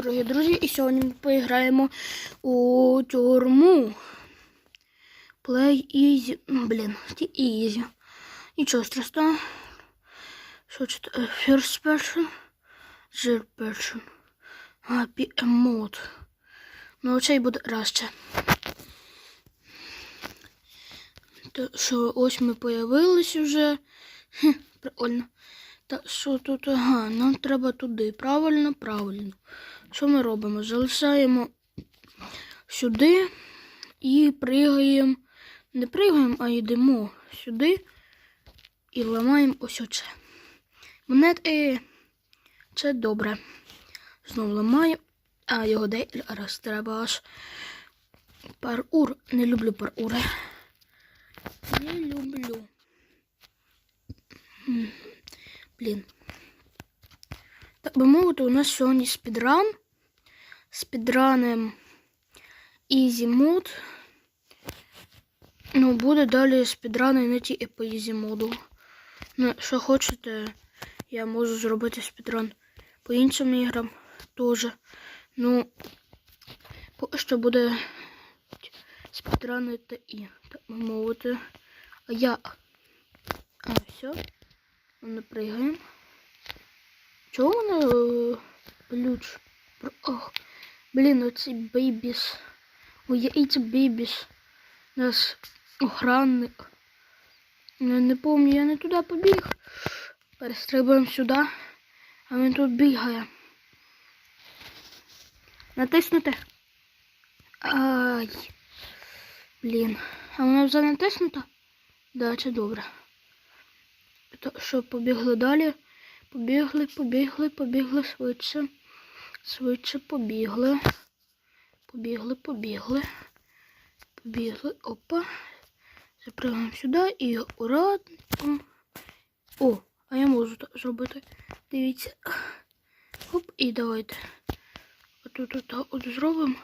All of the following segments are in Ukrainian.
дорогі друзі, і сьогодні ми поіграємо у тюрму. Play easy. М, Блін, easy. Нічого страшного. Що це? First person. Third person. Happy mode. Ну, цей буде краще. То що ось ми появились вже. Хе, прикольно. Та що тут? Ага, нам треба туди. Правильно, правильно. Що ми робимо? Залишаємо сюди і пригаємо. Не пригаємо, а йдемо сюди і ламаємо ось оце. Монети. Це добре. Знову ламаємо. А його де раз треба аж. Парур. Не люблю парури. Не люблю. Блін. Би мовити, у нас сьогодні спідран. Спідранем Easy Mode. Ну, буде далі спідрани не тільки по Easy моду. Ну, що хочете, я можу зробити спідран по іншим іграм теж. Ну, що буде спідрани та і, так би мовити. А я. А, все. Ми пригаємо. Чого вони ключ? Ох, блін, оці бейбіс. Ці бейбіс. Нас охранник. Я не пам'ятаю, я не туди побіг. Перестрибуємо сюди, а він тут бігає. Натиснути. Ай. Блін. А воно вже натиснуто? Да, це добре. Що, побігли далі? Побігли, побігли, побігли швидше. Швидше побігли. Побігли, побігли. Побігли. Опа. Запрягаємо сюди і акуратно. О, а я можу зробити. Дивіться. Оп, і давайте. Отут от, от зробимо.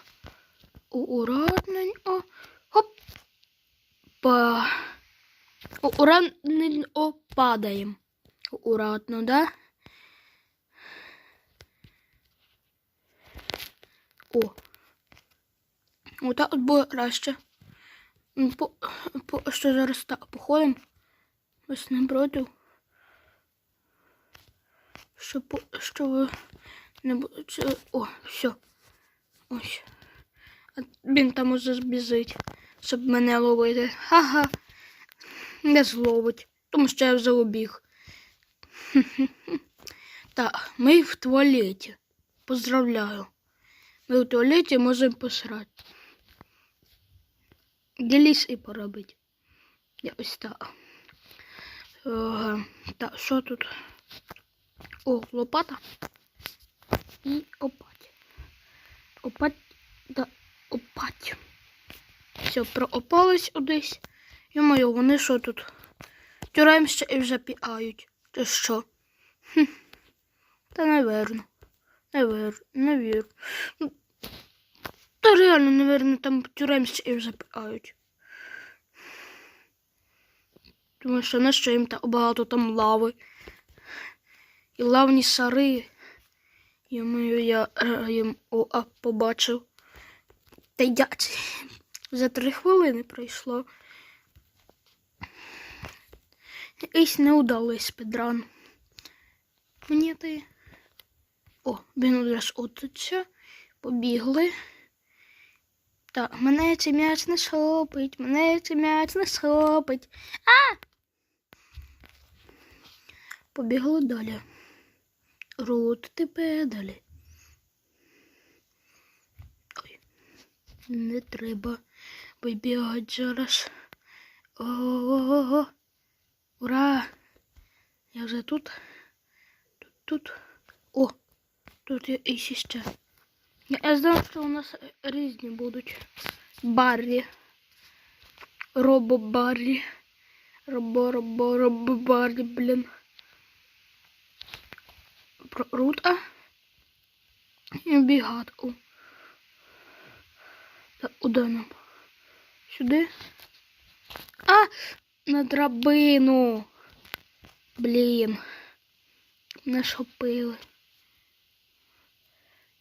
Акуратненько. Хоп. Па. Акуратненько падаємо. Акуратно, да? О. Отак от буде краще. Ну, По, по, що зараз так походимо. Ось не проти. Що, по, що ви не будете. О, все. Ось. А він там уже збіжить, щоб мене ловити. Ха-ха. Не зловить. Тому що я вже убіг. Так, ми в туалеті. Поздравляю. Ми в туалеті можемо посрати. Діліс і поробити. Я ось так. Ага. Так, що тут? О, лопата. І опать. Опать. Да, опать. Все, проопались одесь. Йо-моє, вони що тут? Тюремща і вже піають. Ти що? Хм. Та неверно. Невер, не вірю. Ну, Та реально, неверно, там вже піають. Тому що на що їм так багато там лави. І лавні шари. Йомою, я е, їм побачив. Та я це- за три хвилини пройшло. Якийсь неудалий спідран. Мені ти. О, він одразу отуча. Побігли. Так, мене цей м'яч не схопить, мене цей м'яч не схопить. А! Побігли далі. Рут педалі. Ой, не треба вибігати зараз. О-о-о. Ура! Я вже тут. Тут, тут. О, тут є і ще. Я знав, що у нас різні будуть. Баррі. Робо-баррі. Робо-робо-робо-баррі, блін. Рута. І бігати. О. Куди нам? Сюди. А! На драбину. Блін. Не шопили.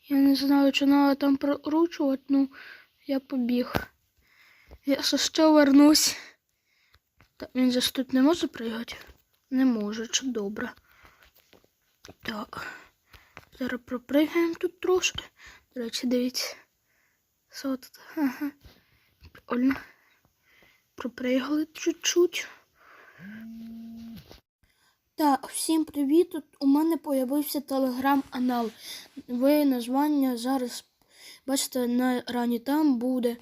Я не знаю, чи треба там прокручувати, ну я побіг. Я ще ще вернусь. Та він ж тут не може пригати? Не може, чи добре. Так. Зараз пропригаємо тут трошки. До речі, дивіться. Що тут? Ага. Прикольно. Пропригали чуть-чуть. Так, всім привіт! Тут у мене з'явився телеграм-канал. Ви названня зараз бачите на екрані там буде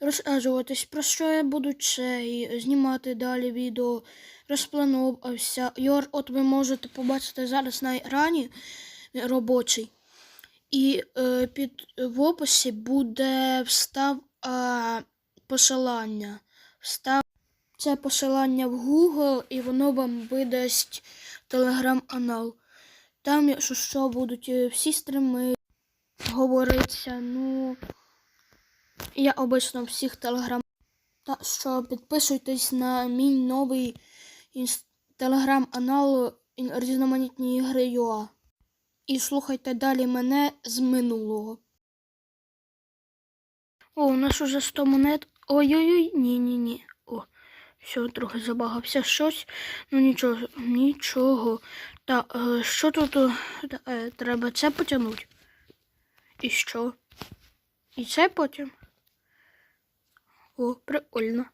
розказуватись, про що я буду це знімати далі відео, розплановувався. Йор, от ви можете побачити зараз на екрані робочий. І е, під в описі буде встав е, посилання. Встав це посилання в Google, і воно вам видасть телеграм-канал. Там, якщо що, будуть е, всі стріми говориться. Ну, я обично всіх телеграм. Так що підписуйтесь на мій новий інс... телеграм-канал різноманітні ігри ЮА. І слухайте далі мене з минулого. О, у нас уже 100 монет. Ой-ой-ой, ні-ні-ні. Все, трохи забагався щось. Ну нічого, нічого. Так, е, що тут е, е, треба це потягнути? І що? І це потім? О, прикольно.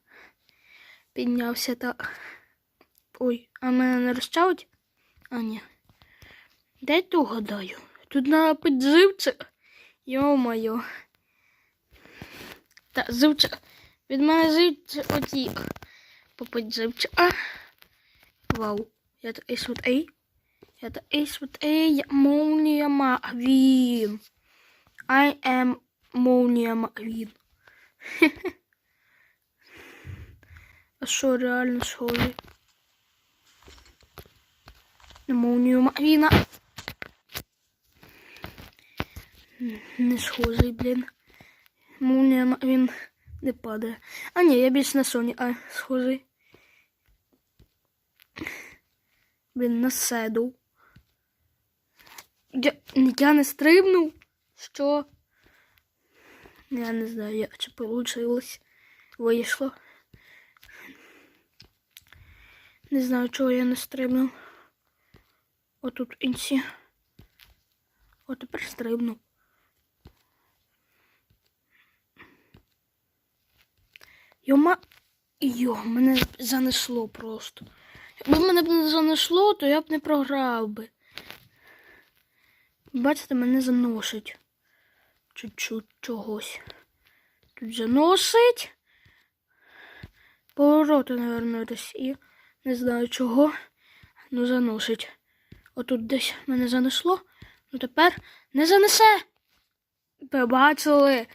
Піднявся так. Ой, а мене не розчавить? А, ні. Дайте угадаю. Тут на підзивце. Йо-моє. Та зивче. Від мене зивче отік. Попить А. Вау. Я такий швидкий. Я такий швидкий. Я молнія Маквін. I am молнія Маквін. А що реально схожий? На молнію Маквіна. Не схожий, блін. Молнія Маквін не падає. А ні, я більш на Соні, а схожий. Блін, на седу. Я, я не стрибнув. Що? Я не знаю, як це получилось. Вийшло. Не знаю, чого я не стрибнув. Отут інці. О, тепер стрибнув. Йома. Йо, мене занесло просто. Якби мене б не занесло, то я б не програв би. Бачите, мене заносить. Чуть-чуть чогось. Тут заносить. Повороти, напевно, десь і не знаю чого. Ну заносить. Отут десь мене занесло. Ну тепер не занесе. Побачили.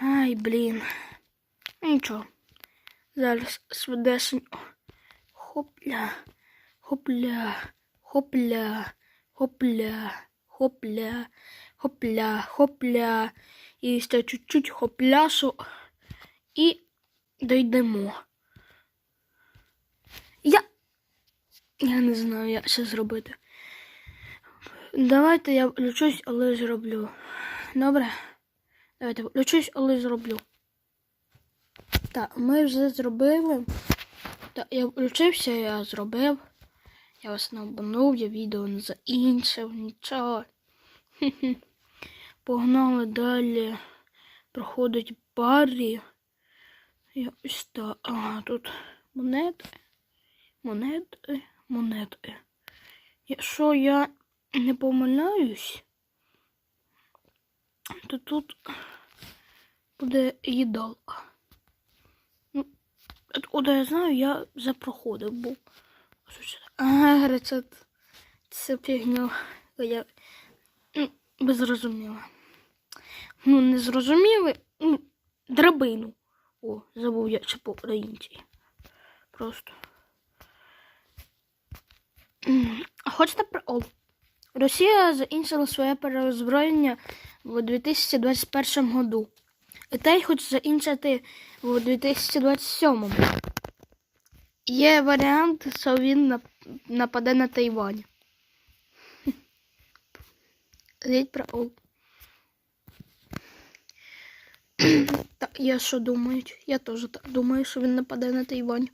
Ай, блін. Нічого. Зараз швидесенько. Хопля, хопля, хопля, хопля, хопля, хопля, хопля. І ще чуть-чуть хопляшу. І дійдемо. Я. Я не знаю, як це зробити. Давайте я включусь, але зроблю. Добре? Давайте включусь, але зроблю. Так, ми вже зробили. Так, я включився, я зробив. Я вас не обманув, я відео не заіншив, нічого. Погнали далі. Проходить парі. Я ось так. Ага, тут монети. Монети, монети. Якщо я не помиляюсь, то тут буде їдалка. Откуда я знаю, я вже проходив був. Ага, рецепт. Це фігня. Я ну. Ну, не зрозуміли. Ну, драбину. О, забув я це по-українськи. Просто. М, А Хочете прикол? Росія закінчила своє переозброєння в 2021 году. Китай хоче закінчити в 2027. Є варіант, що він нап- нападе на Тайвань. Геть прикол. Та я що думаю? Я теж так думаю, що він нападе на Тайвань.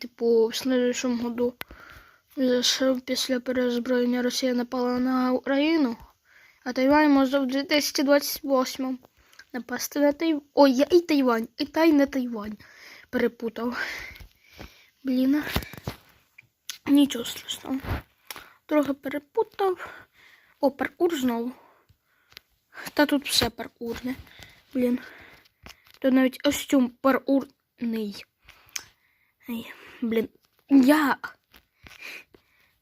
Типу, в следующому году, після перезброєння Росія напала на Україну, а Тайвань може в 2028 напасти на Тайвань. Ой, я і Тайвань, і та не Тайвань. Перепутав. Блін. Нічого страшного. Трохи перепутав. О, паркур знову. Та тут все паркурне. Блін. Тут навіть костюм паркурний. Ай, блін. Я.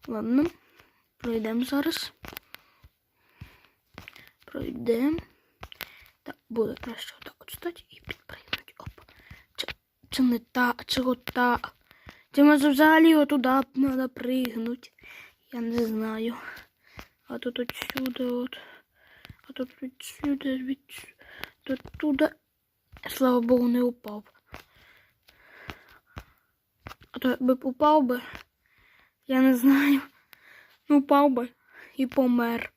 Ладно. Пройдемо зараз. Пройдемо. Так, буде краще отак от стати і підпригнути. Оп. Це, це не та, це от та. Це може взагалі отуда треба пригнути. Я не знаю. А тут отсюда от. А тут відсюди, від тут туди. Слава Богу, не упав. А то якби упав би, я не знаю. Ну, упав би і помер.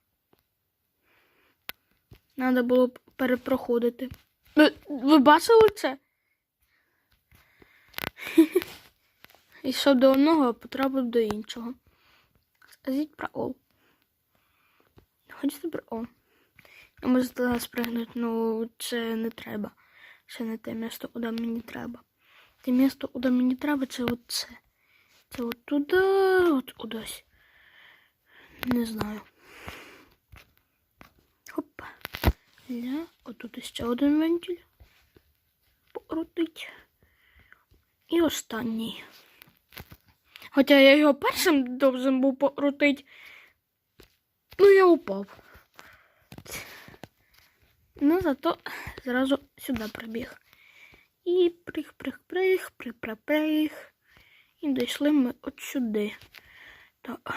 Треба було б перепроходити. Ви, ви бачили це? Йшов до одного, а потрапив до іншого. Скажіть про Ол. Хочете про Ол? Я можу до нас пригнути, ну це не треба. Це не те місто, куди мені треба. Те місто, куди мені треба, це оце. Це от туди, от кудись. Не знаю. Хоп. Ля, отут ще один вентиль. Покрутить. І останній. Хоча я його першим должен був покрутити. Ну, я упав. Ну, зато зразу сюди прибіг. І прих, прих, прих, прих, прих, прих. І дійшли ми от сюди. Так.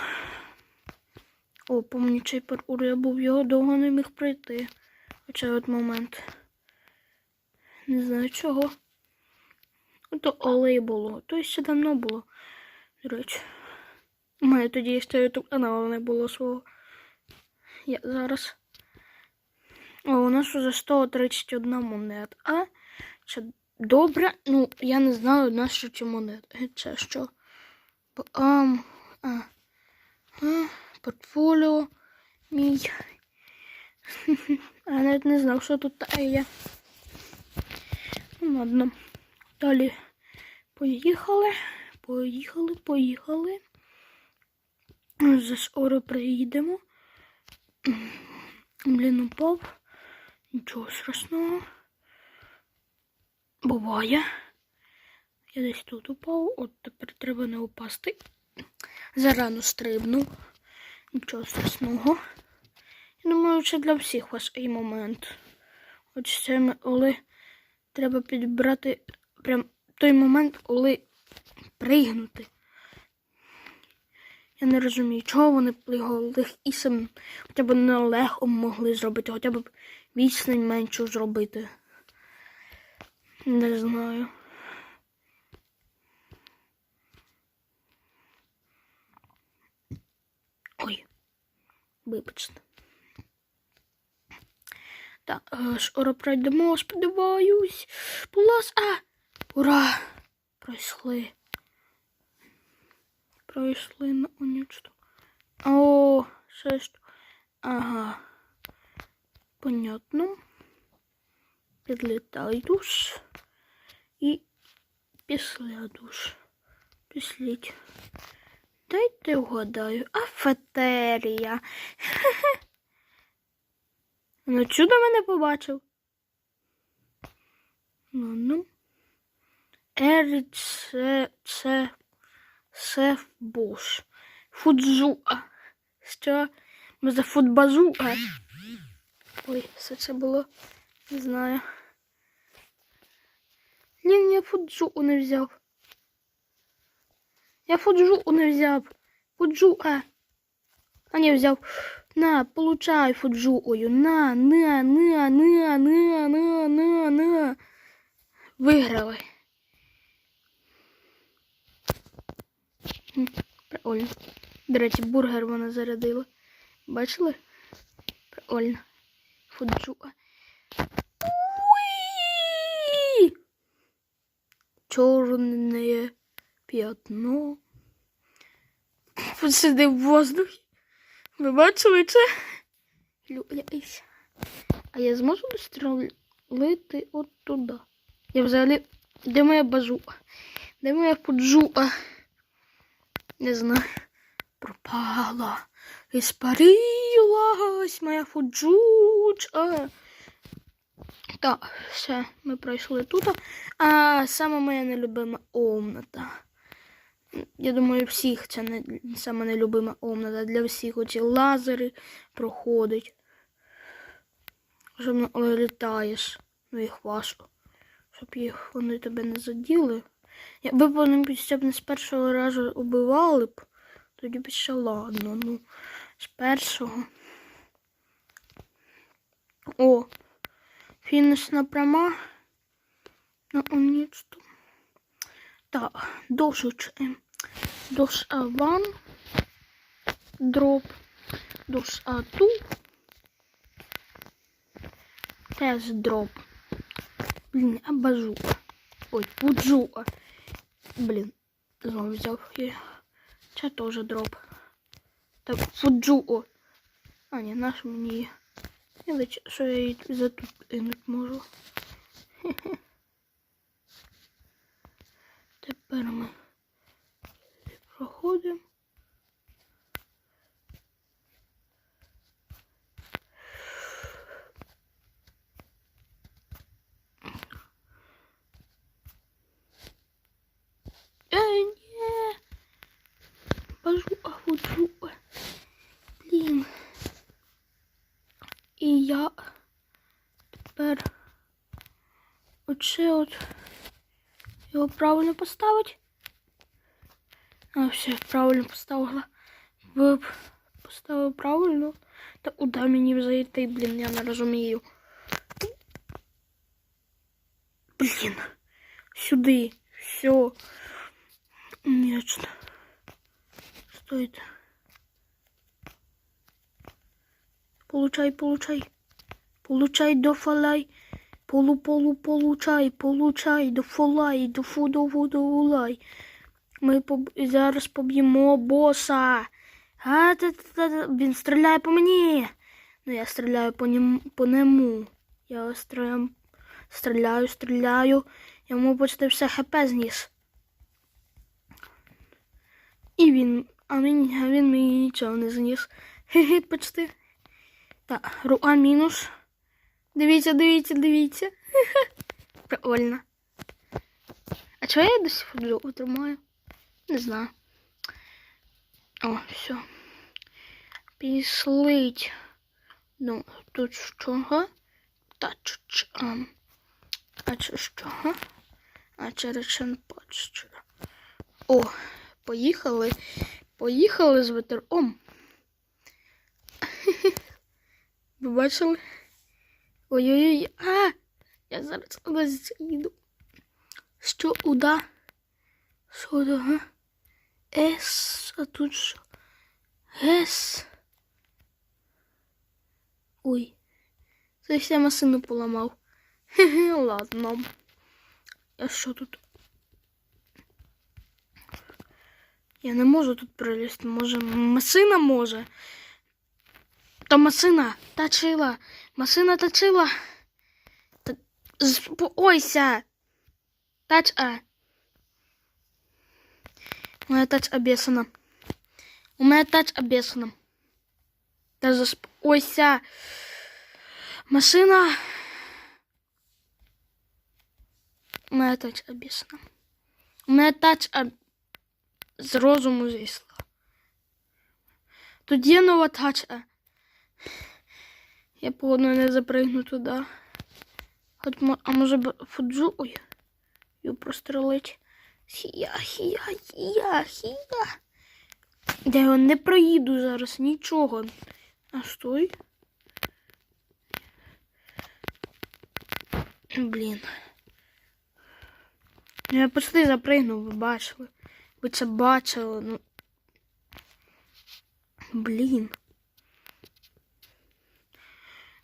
О, помню, цей паркур я був, його довго не міг пройти. Оцей от момент. Не знаю чого. То олей було. То ще давно було. До речі. У мене тоді ще ютуб каналу не було свого. Я зараз. О, у нас уже 131 монет. А? Це добре. Ну, я не знаю, на що ці монети. Це що? Б- Ам, а, а, портфоліо мій. А я навіть не знав, що тут таке є. Ну, ладно. Далі поїхали. Поїхали, поїхали. За скоро приїдемо. Блін, упав. Нічого страшного. Буває. Я десь тут упав, от тепер треба не упасти. Зарано стрибнув. Нічого страшного. Я думаю, це для всіх важкий момент. От це коли треба підібрати прям той момент, коли пригнути. Я не розумію, чого вони його легкісим, хоча б не легко могли зробити, хоча б відстань меншу зробити. Не знаю. Ой, вибачте. Так, скоро пройдемо, сподіваюсь. Плас, а! Ура! Пройшли. Пройшли на унічту. О, що. Ага. Понятно. Підлітай душ. І після душ. Післіть. Дайте вгадаю. Афетерія. Ну, чудо мене побачив. Ну, ну. Ерце, це, Сефбуш. Фудзуа. Що? За футбазуа. Ой, все це було. Не знаю. Блін, я фуджу не взяв. Я фуджу не взяв. Фуджуа. А не взяв. На, получай фуджуою. На, на, на, на, на, на, на, на. Виграли. Прикольно. До речі, бургер вона зарядила. Бачили? Прикольно. Фуджуа. Уи! Чорне п'ятно. Посиди в воздухі. Ви бачили це? Люляйся. А я зможу дострілити от туди. Я взагалі. Де моя базука? Де моя фуджуа? Не знаю. Пропала. Іспарилась моя фуджуча. Так, все, ми пройшли тут. А саме моя нелюбима комната. Я думаю, всіх це не саме нелюбима комната. Для всіх оці лазери проходить. Особливо, коли літаєш, ну їх важко. Щоб їх вони тебе не заділи. Якби вони хоча б не з першого разу убивали б, тоді б ще ладно. Ну, з першого. О, фінішна пряма. Ну, нічто. Так, дошучаємо. Дош А1, дроп, дош А2, теж дроп. Блін, а базука. Ой, пуджука. Блін, знову взяв я. Це теж дроп. Так, фуджуо. А, ні, наш мені є. Я лише, що я її за тут кинуть можу. Хе-хе. Тепер ми проходимо. Е. Бажу, а. Блін. І я тепер оце от його правильно поставить. А, все, правильно поставила. Поставили правильно. Та куди мені зайти, блін, я не розумію. Блін. Сюди. Все. Нечто. Стоит. Получай, получай. Получай, дофалай. Полу, полу, получай, получай, дофалай, дофу, дофу, дофалай. Ми поб... зараз поб'ємо боса. А, та, та, та. Він стріляє по мені. Ну, я стріляю по, ньому, по нему. Я стріляю, стріляю, стріляю. Йому почти все хп зніс. І він, а він, а він мені нічого не зніс. Хе-хе, почти. Так, рука мінус. Дивіться, дивіться, дивіться. Прикольно. А чого я досі футбол тримаю? Не знаю. О, все. Післить. Ну, тут що? Та чуть. А це що? А через пач. О, поїхали. Поїхали з ветером. Ви бачили? Ой-ой-ой. А! Я зараз їду. Що уда? Що да? С, а тут що? С. Ой. Це я машину поламав. Хе-хе, ладно. А що тут? Я не можу тут пролізти. Може, машина може. Та машина точила. Машина точила. Та... Спойся. Тач А. Моя тач обесана. У мене тач обесана. Та заспойся. Машина. У мене тач обесана. У мене тач об... з розуму зійшла. Тут нова тача. Я погодно не запригну туди. Хоч, а може б фуджу. Ой. Його прострелить. Хія, хія, хія, хія. Я його не проїду зараз, нічого. А стой. Блін. Ну, Я почти запригнув, ви бачили. Ви це бачили, ну. Блін.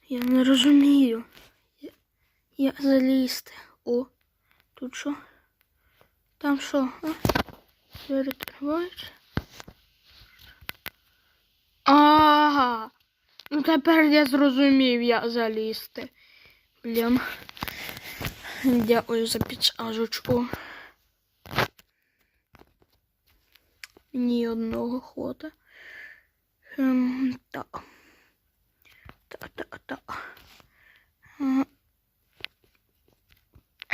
Я не розумію. Я, я залізти. О, тут що? Там що? А? Двері відкриваються? Ага. Ну тепер я зрозумів, як залізти. Блін. Дякую за підсказочку. Ні одного хвота. Ем, так. Так, так.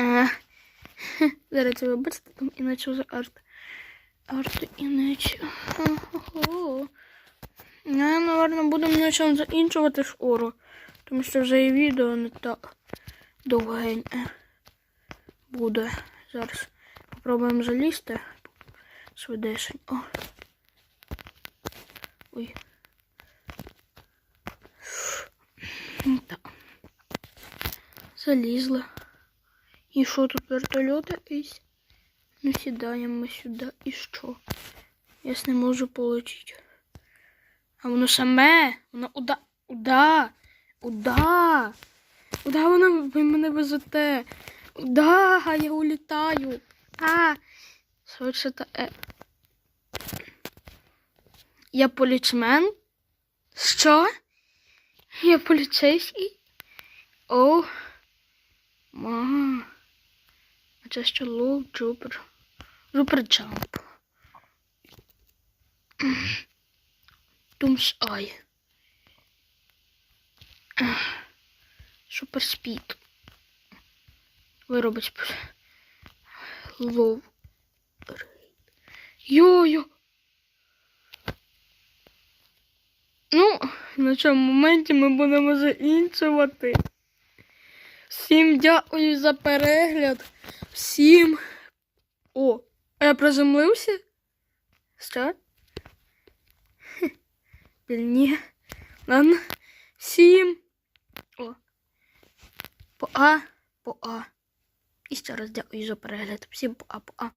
Е. Зараз це ви бачите, там іначе за арт. Арт іначе. Я, напевно, будемо на чому закінчувати. Тому що вже і відео не так довгеньке буде. Зараз попробуємо залізти. Швидесень. Ой. Так. Залізли. І що тут вертольот якийсь? Ну сідаємо сюди. І що? Я ж не можу полетіти. А воно саме. Воно уда. Уда. Уда. Уда воно ви мене везете. Уда, я улітаю. А. Швидше та е. Я поліцмен? Що? Я поліцейський? О. Ма. А це ще лоу джупер. Джупер джамп. Думс ай. Супер спід. Виробить лоу. Йо-йо. Ну, на цьому моменті ми будемо закінчувати. Всім дякую за перегляд. Всім. О, а я приземлився? Що? Ні. Ладно. Всім. О. По А, по А. І ще раз дякую за перегляд. Всім по А, по А.